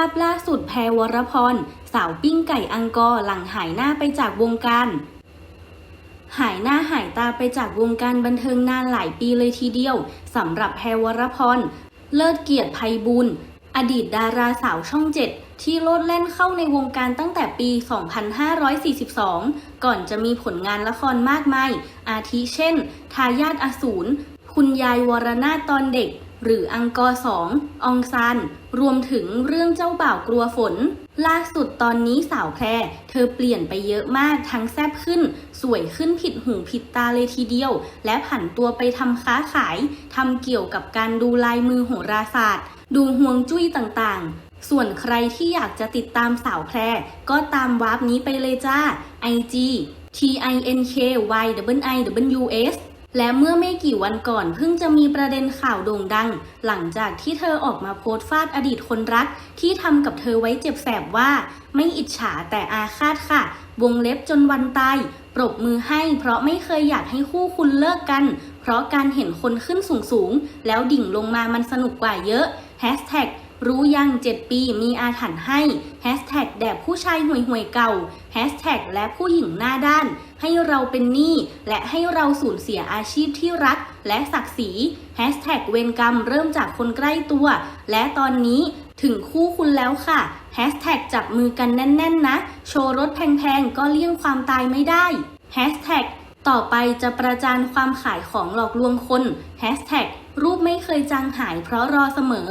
าพล่าสุดแพรวรพร สาวปิ้งไก่อังกอร์หลังหายหน้าไปจากวงการ หายหน้าหายตาไปจากวงการบันเทิงนานหลายปีเลยทีเดียวสำหรับแพรวรพร เลิศเกียรติภัยบุญอดีตดาราสาวช่องเจ็ดที่โลดแล่นเข้าในวงการตั้งแต่ปี 2542 ก่อนจะมีผลงานละครมากมาย อาทิเช่น ทายาทอสูร คุณยายวรนาตอนเด็ก หรืออังกอร์สององซานรวมถึงเรื่องเจ้าบ่าวกลัวฝน ล่าสุดตอนนี้สาวแพร เธอเปลี่ยนไปเยอะมากทั้งแซ่บขึ้น สวยขึ้นผิดหูผิดตาเลยทีเดียว และผันตัวไปทำค้าขายทำเกี่ยวกับการดูลายมือโหราศาสตร์ ดูห่วงจุ้ยต่างๆ ส่วนใครที่อยากจะติดตามสาวแพร ก็ตามวาร์ปนี้ไปเลยจ้า IG T I N K Y W I W S และเมื่อไม่กี่วันก่อนเพิ่งจะมีประเด็นข่าวโด่งดัง หลังจากที่เธอออกมาโพสต์ฟาดอดีตคนรัก ที่ทำกับเธอไว้เจ็บแสบว่า ไม่อิจฉาแต่อาฆาตค่ะ วงเล็บจนวันตายปรบมือให้เพราะไม่เคยอยากให้คู่คุณเลิกกัน เพราะการเห็นคนขึ้นสูงๆ แล้วดิ่งลงมามันสนุกกว่าเยอะ Hashtag รู้ยัง 7 ปีมีอาถรรพ์ให้ Hashtag แด่ผู้ชายห่วยห่วยๆเก่า Hashtag และผู้หญิงหน้าด้าน ให้เราเป็นหนี้และให้เราสูญเสียอาชีพที่รักและศักดิ์ศรี Hashtag เวรกรรมเริ่มจากคนใกล้ตัว และตอนนี้ถึงคู่คุณแล้วค่ะ Hashtag จับมือกันแน่น ๆ นะ โชว์รถแพง ๆ ก็เลี่ยงความตายไม่ได้ Hashtag ต่อไปจะประจานความขายของหลอกลวงคน Hashtag รูปไม่เคยจางหายเพราะรอเสมอ